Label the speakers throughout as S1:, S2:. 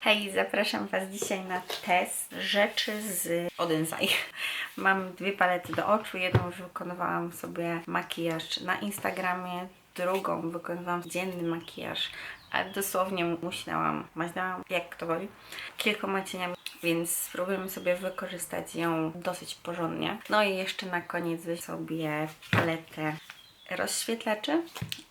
S1: Hej, zapraszam Was dzisiaj na test rzeczy z Odensai. Mam dwie palety do oczu, jedną już wykonywałam sobie makijaż na Instagramie, drugą wykonywałam dzienny makijaż, ale dosłownie musiałam, maźnałam, jak kto woli, kilkoma cieniami, więc spróbujemy sobie wykorzystać ją dosyć porządnie. No i jeszcze na koniec sobie paletę rozświetlaczy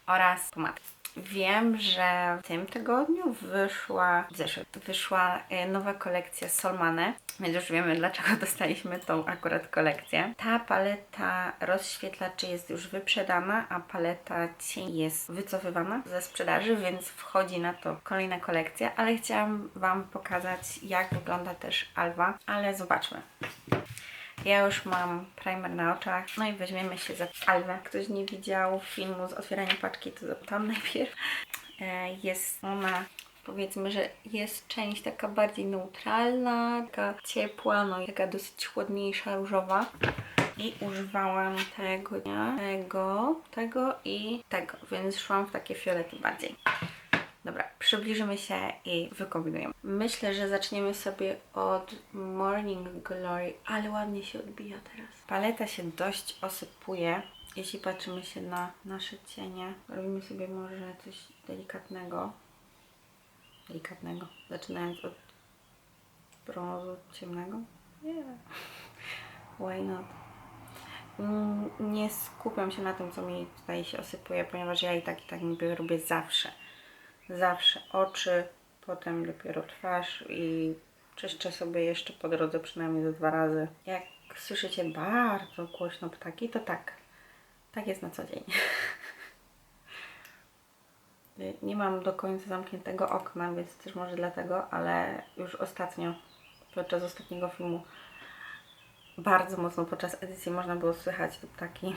S1: oraz pomadkę. Wiem, że w tym tygodniu wyszła, w zeszłym, wyszła e, nowa kolekcja Solmane, więc już wiemy dlaczego dostaliśmy tą akurat kolekcję. Ta paleta rozświetlaczy jest już wyprzedana, a paleta cień jest wycofywana ze sprzedaży, więc wchodzi na to kolejna kolekcja, ale chciałam Wam pokazać jak wygląda też Alwa, ale zobaczmy. Ja już mam primer na oczach, no i weźmiemy się za Alwę. Ktoś nie widział filmu z otwierania paczki, to zapytam najpierw. E, Jest ona, powiedzmy, że jest część taka bardziej neutralna, taka ciepła, no i taka dosyć chłodniejsza, różowa. I używałam tego dnia, tego, tego i tego, więc szłam w takie fiolety bardziej. Dobra, przybliżymy się i wykombinujemy. Myślę, że zaczniemy sobie od Morning Glory, ale ładnie się odbija teraz. Paleta się dość osypuje. Jeśli patrzymy się na nasze cienie, robimy sobie może coś delikatnego. Delikatnego. Zaczynając od brązu ciemnego. Yeah. Why not? Mm, Nie skupiam się na tym, co mi tutaj się osypuje, ponieważ ja i tak i tak niby robię zawsze zawsze oczy, potem dopiero twarz i czyszczę sobie jeszcze po drodze przynajmniej ze dwa razy. Jak słyszycie bardzo głośno ptaki, to tak. Tak jest na co dzień. Nie mam do końca zamkniętego okna, więc też może dlatego, ale już ostatnio, podczas ostatniego filmu, bardzo mocno podczas edycji można było słychać te ptaki.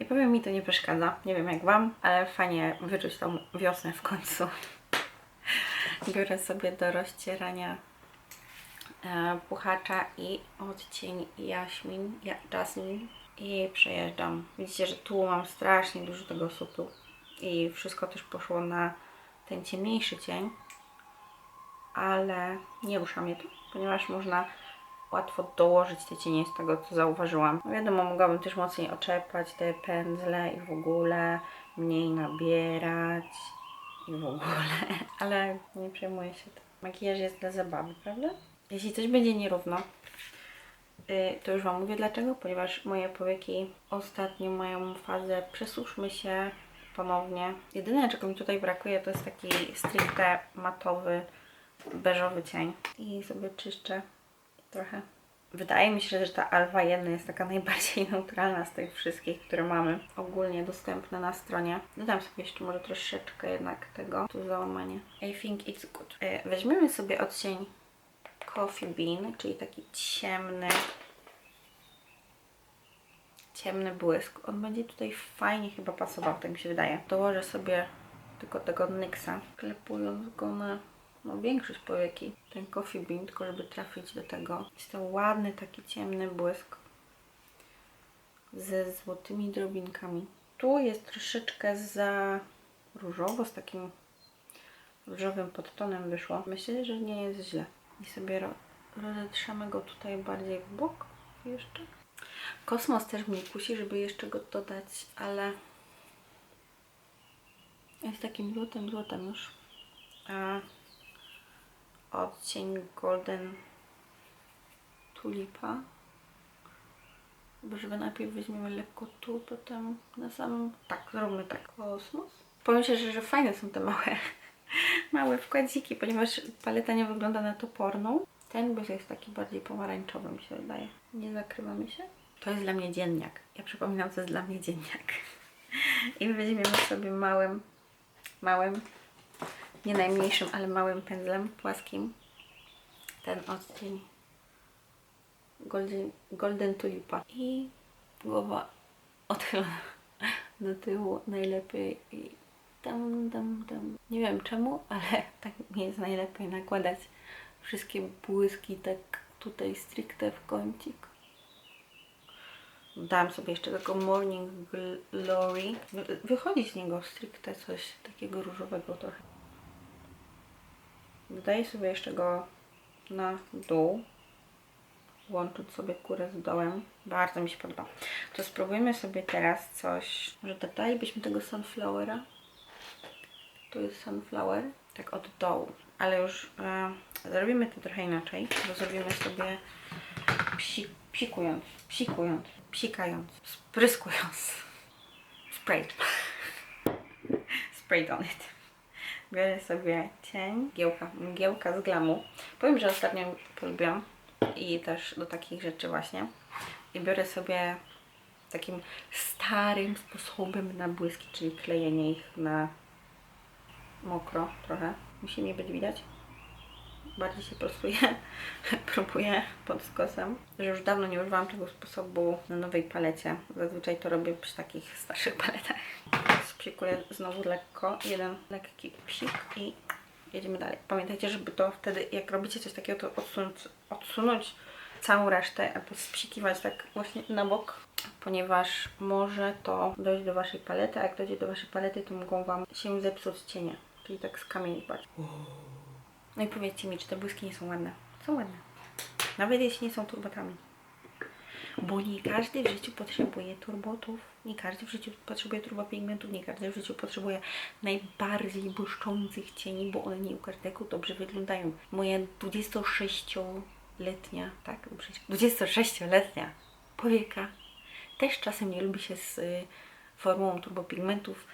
S1: I powiem mi to nie przeszkadza. Nie wiem jak Wam, ale fajnie wyczuć tą wiosnę w końcu. Biorę sobie do rozcierania e, puchacza i odcień jaśmin, ja, jasmin i przejeżdżam. Widzicie, że tu mam strasznie dużo tego sutu i wszystko też poszło na ten ciemniejszy cień, ale nie rusza mnie to, ponieważ można łatwo dołożyć te cienie z tego, co zauważyłam. No wiadomo, mogłabym też mocniej oczepać te pędzle i w ogóle mniej nabierać i w ogóle, ale nie przejmuję się tym. Makijaż jest dla zabawy, prawda? Jeśli coś będzie nierówno, y, to już Wam mówię dlaczego, ponieważ moje powieki ostatnio mają fazę przesuszmy się ponownie. Jedyne, czego mi tutaj brakuje, to jest taki stricte matowy, beżowy cień. I sobie czyszczę trochę. Wydaje mi się, że ta Alwa 1 jest taka najbardziej neutralna z tych wszystkich, które mamy ogólnie dostępne na stronie. Dodam sobie jeszcze może troszeczkę jednak tego, tu załamanie. I think it's good. E, Weźmiemy sobie odcień Coffee Bean, czyli taki ciemny, ciemny błysk. On będzie tutaj fajnie chyba pasował, tak mi się wydaje. Dołożę sobie tylko tego NYXa, klepując go na no, większość powieki. Ten Coffee Bean, tylko żeby trafić do tego. Jest to ładny, taki ciemny błysk ze złotymi drobinkami. Tu jest troszeczkę za różowo, z takim różowym podtonem wyszło. Myślę, że nie jest źle. I sobie ro rozetrzemy go tutaj bardziej w bok jeszcze. Kosmos też mnie kusi, żeby jeszcze go dodać, ale jest takim złotym złotem już. A odcień Golden Tulipa. Chyba, żeby najpierw weźmiemy lekko tu, potem na samym... Tak, zróbmy tak. Kosmos. Powiem że, fajne są te małe, małe wkładziki, ponieważ paleta nie wygląda na toporną. Ten błysk jest taki bardziej pomarańczowy, mi się wydaje. Nie zakrywamy się. To jest dla mnie dzienniak. Ja przypominam, co jest dla mnie dzienniak. I weźmiemy sobie małym, małym nie najmniejszym, ale małym pędzlem płaskim ten odcień Golden, golden Tulipa i głowa odchylona do tyłu najlepiej i tam, tam, tam. Nie wiem czemu, ale tak mi jest najlepiej nakładać wszystkie błyski tak tutaj stricte w kącik. Dałam sobie jeszcze tego Morning Glory. Wychodzi z niego stricte coś takiego różowego trochę. Dodaję sobie jeszcze go na dół, łącząc sobie górę z dołem. Bardzo mi się podoba. To spróbujmy sobie teraz coś. Może dodalibyśmy tego sunflowera? Tu jest sunflower, tak od dołu. Ale już e, zrobimy to trochę inaczej, zrobimy sobie psi, psikując, psikując, psikając, spryskując. Sprayed. Sprayed on it. Biorę sobie cień, mgiełka, mgiełka z glamu. Powiem, że ostatnio polubiłam i też do takich rzeczy właśnie. I biorę sobie takim starym sposobem na błyski, czyli klejenie ich na mokro trochę. Musi nie być widać. Bardziej się prostuję. Próbuję pod skosem. Że już dawno nie używałam tego sposobu na nowej palecie. Zazwyczaj to robię przy takich starszych paletach. Spsikuję znowu lekko. Jeden lekki psik i jedziemy dalej. Pamiętajcie, żeby to wtedy, jak robicie coś takiego, to odsunąć, odsunąć całą resztę, albo spsikiwać tak właśnie na bok, ponieważ może to dojść do Waszej palety, a jak dojdzie do Waszej palety, to mogą Wam się zepsuć cienie, czyli tak skamienić. No i powiedzcie mi, czy te błyski nie są ładne? Są ładne. Nawet jeśli nie są turbatami. Bo nie każdy w życiu potrzebuje turbotów, nie każdy w życiu potrzebuje turbopigmentów, nie każdy w życiu potrzebuje najbardziej błyszczących cieni, bo one nie u każdego dobrze wyglądają. Moja 26-letnia, tak, 26-letnia powieka też czasem nie lubi się z y, formułą turbopigmentów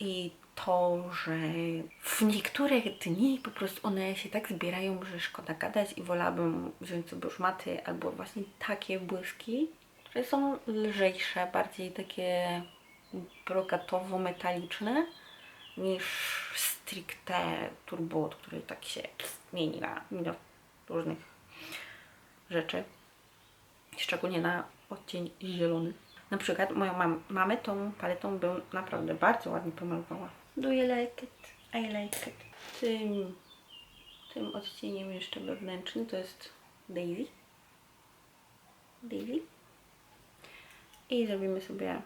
S1: i to, że w niektóre dni po prostu one się tak zbierają, że szkoda gadać i wolałabym wziąć sobie już maty albo właśnie takie błyski, które są lżejsze, bardziej takie brokatowo-metaliczne niż stricte turbo, który tak się mieni na milion różnych rzeczy. Szczególnie na odcień zielony. Na przykład moją mam mamę tą paletą bym naprawdę bardzo ładnie pomalowała. Do you like it? I like it. Tym, tym odcieniem jeszcze wewnętrzny to jest Daisy. Daisy. I zrobimy sobie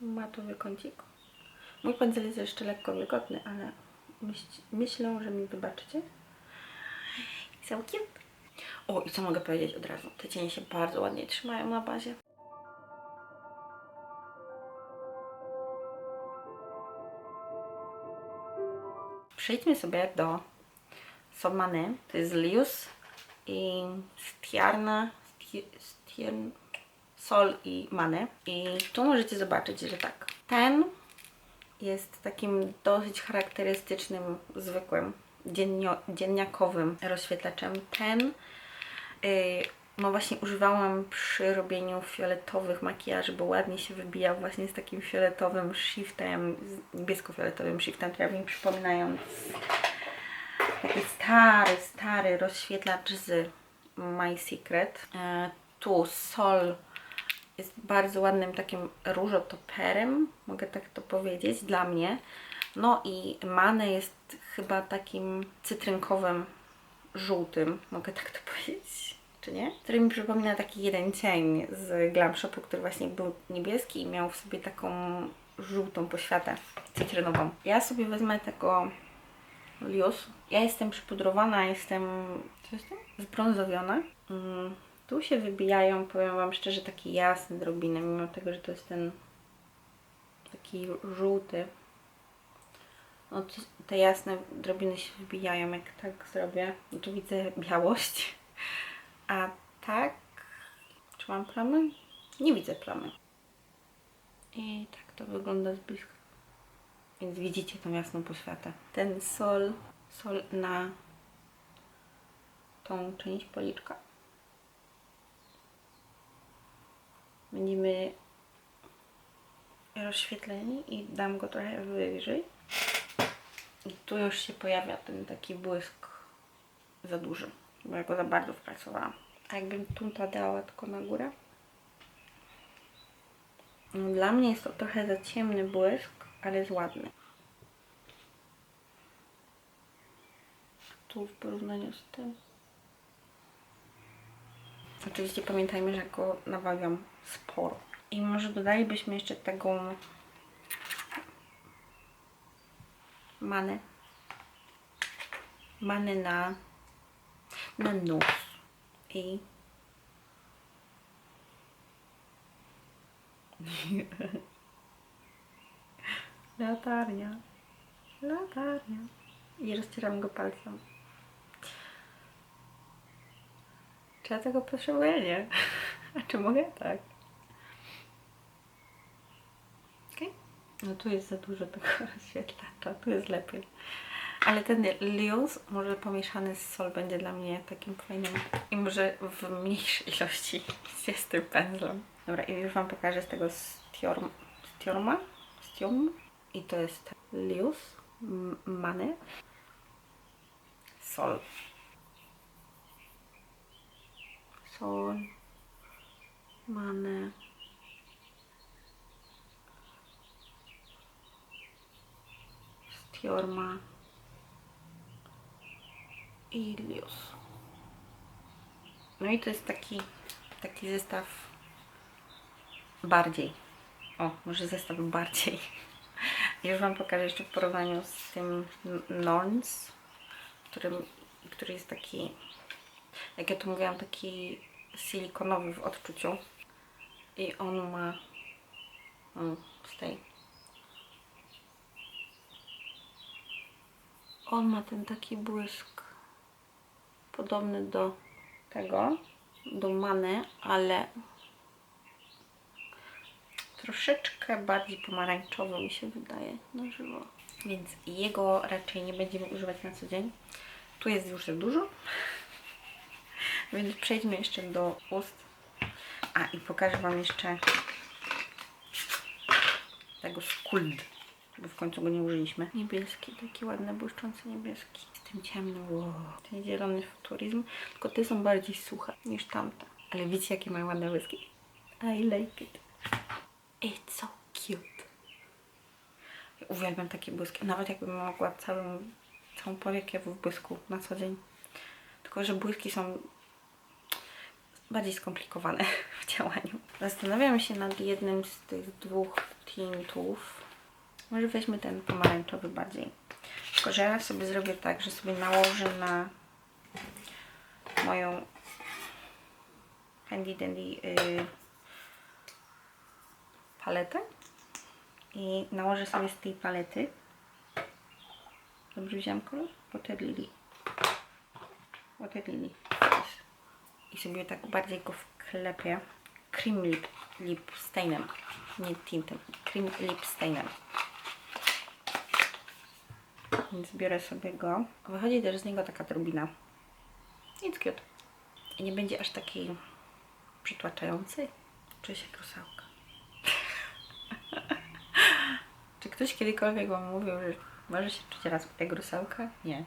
S1: matowy kącik. Mój pędzel jest jeszcze lekko wilgotny, ale myśl, myślę, że mi wybaczycie. Cute. O, i co mogę powiedzieć od razu? Te cienie się bardzo ładnie trzymają na bazie. Przejdźmy sobie do Somany. To jest Lius i Stierna, Sti- Stiern, Sol i Many. I tu możecie zobaczyć, że tak. Ten jest takim dosyć charakterystycznym, zwykłym, dziennio, dzienniakowym rozświetlaczem. Ten yy, no właśnie używałam przy robieniu fioletowych makijaży, bo ładnie się wybijał właśnie z takim fioletowym shiftem, niebiesko-fioletowym shiftem, trochę mi przypominając taki stary, stary rozświetlacz z My Secret. E, tu Sol jest bardzo ładnym takim różotoperem, mogę tak to powiedzieć, dla mnie. No i Mane jest chyba takim cytrynkowym, żółtym, mogę tak to powiedzieć, czy nie? Który mi przypomina taki jeden cień z Glam Shopu, który właśnie był niebieski i miał w sobie taką żółtą poświatę cytrynową. Ja sobie wezmę tego Lius. Ja jestem przypudrowana, jestem, co jestem? Zbrązowiona. Mm, tu się wybijają, powiem Wam szczerze, takie jasne drobiny, mimo tego, że to jest ten taki żółty. No, te jasne drobiny się wybijają, jak tak zrobię. No tu widzę białość. Czy mam plamy? Nie widzę plamy. I tak to wygląda z bliska. Więc widzicie tą jasną poświatę. Ten sol, sol na tą część policzka. Będziemy rozświetleni i dam go trochę wyżej. I tu już się pojawia ten taki błysk za duży, bo ja go za bardzo wpracowałam. A jakbym tu dała tylko na górę? No, Dla mnie jest to trochę za ciemny błysk, ale jest ładny. Tu w porównaniu z tym. Oczywiście pamiętajmy, że go nawawiam sporo. I może dodalibyśmy jeszcze tego manę. many na, na nóż i latarnia, latarnia i rozcieram go palcem. Czy ja tego potrzebuję? Nie. A czy mogę? Tak. Okej. No tu jest za dużo tego rozświetlacza, tu jest lepiej. Ale ten Lius, może pomieszany z sol, będzie dla mnie takim fajnym. I może w mniejszej ilości jest tym pędzlem. Dobra, i już Wam pokażę z tego Stiorm, Stiorma. Stiorm. I to jest Lius, M- Many, Sol. Sol, Many. Stiorma. Ilios. No i to jest taki, taki zestaw bardziej. O, może zestaw bardziej. Już Wam pokażę jeszcze w porównaniu z tym Norns, którym, który jest taki, jak ja tu mówiłam, taki silikonowy w odczuciu. I on ma o, z tej on ma ten taki błysk podobny do tego, do many, ale troszeczkę bardziej pomarańczowy mi się wydaje na żywo. Więc jego raczej nie będziemy używać na co dzień. Tu jest już za dużo. Więc przejdźmy jeszcze do ust. A i pokażę Wam jeszcze tego skuld, bo w końcu go nie użyliśmy. Niebieski, taki ładny, błyszczący niebieski. Z tym ciemnym, wow. ten zielony futurizm, tylko te są bardziej suche niż tamte. Ale widzicie jakie mają ładne błyski? I like it. It's so cute. Ja uwielbiam takie błyski. Nawet jakbym mogła całą, całą powiekę w błysku na co dzień. Tylko, że błyski są bardziej skomplikowane w działaniu. Zastanawiam się nad jednym z tych dwóch tintów. Może weźmy ten pomarańczowy bardziej. Tylko, że ja sobie zrobię tak, że sobie nałożę na moją Handy Dandy yy, paletę i nałożę sobie z tej palety. Dobrze wziąłem kolor? Water Lily. Water Lily. I sobie tak bardziej go wklepię. Cream lip, lip stainem. Nie tintem. Cream lip stainem. Więc biorę sobie go. Wychodzi też z niego taka drobina. It's cute. I nie będzie aż taki przytłaczający. Czuję się jak rusałka. Czy ktoś kiedykolwiek Wam mówił, że może się czuć raz jak rusałka? Nie.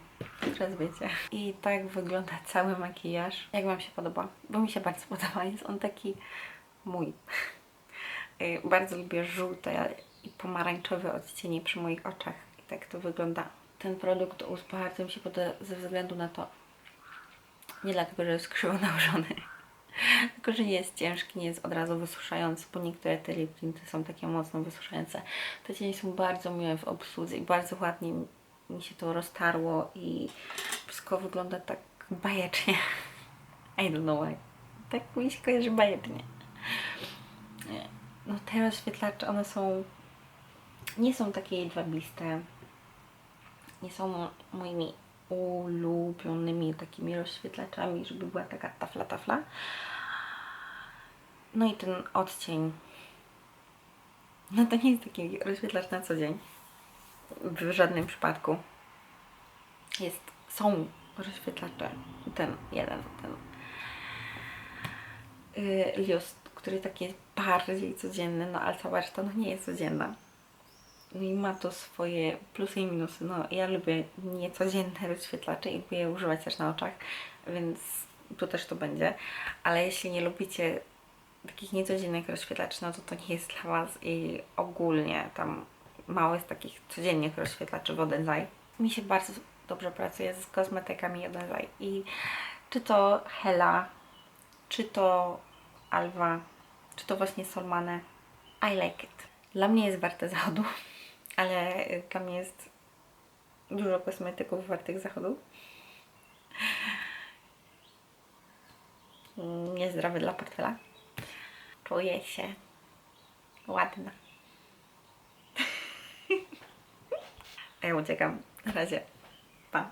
S1: Teraz wiecie. I tak wygląda cały makijaż. Jak Wam się podoba? Bo mi się bardzo podoba. Jest on taki mój. Y, Bardzo lubię żółte i pomarańczowe odcienie przy moich oczach. I tak to wygląda. Ten produkt bardzo mi się podoba ze względu na to, nie dlatego, że jest krzywo nałożony, tylko, że nie jest ciężki, nie jest od razu wysuszający, bo niektóre te lip tinty są takie mocno wysuszające. Te cienie są bardzo miłe w obsłudze i bardzo ładnie mi- się to roztarło i wszystko wygląda tak bajecznie. I don't know why. Tak mi się kojarzy bajecznie. Nie. No te rozświetlacze, one są... Nie są takie jedwabiste. Nie są mo- moimi ulubionymi takimi rozświetlaczami, żeby była taka tafla, tafla. No i ten odcień. No to nie jest taki rozświetlacz na co dzień. W żadnym przypadku. Jest, są rozświetlacze. Ten jeden, ten yy, Lios, który taki jest bardziej codzienny, no ale cała reszta no nie jest codzienna. I ma to swoje plusy i minusy. No ja lubię niecodzienne rozświetlacze i lubię je używać też na oczach, więc tu też to będzie. Ale jeśli nie lubicie takich niecodziennych rozświetlaczy, no to to nie jest dla Was i ogólnie tam mało jest takich codziennych rozświetlaczy w Odenzai. Mi się bardzo dobrze pracuje z kosmetykami Odenzai i czy to Hela, czy to Alwa, czy to właśnie Solmane. I like it. Dla mnie jest warte zachodu, ale mnie jest dużo kosmetyków wartych zachodu. Niezdrowy dla portfela. Czuję się ładna. A ja uciekam. Na razie. Pa.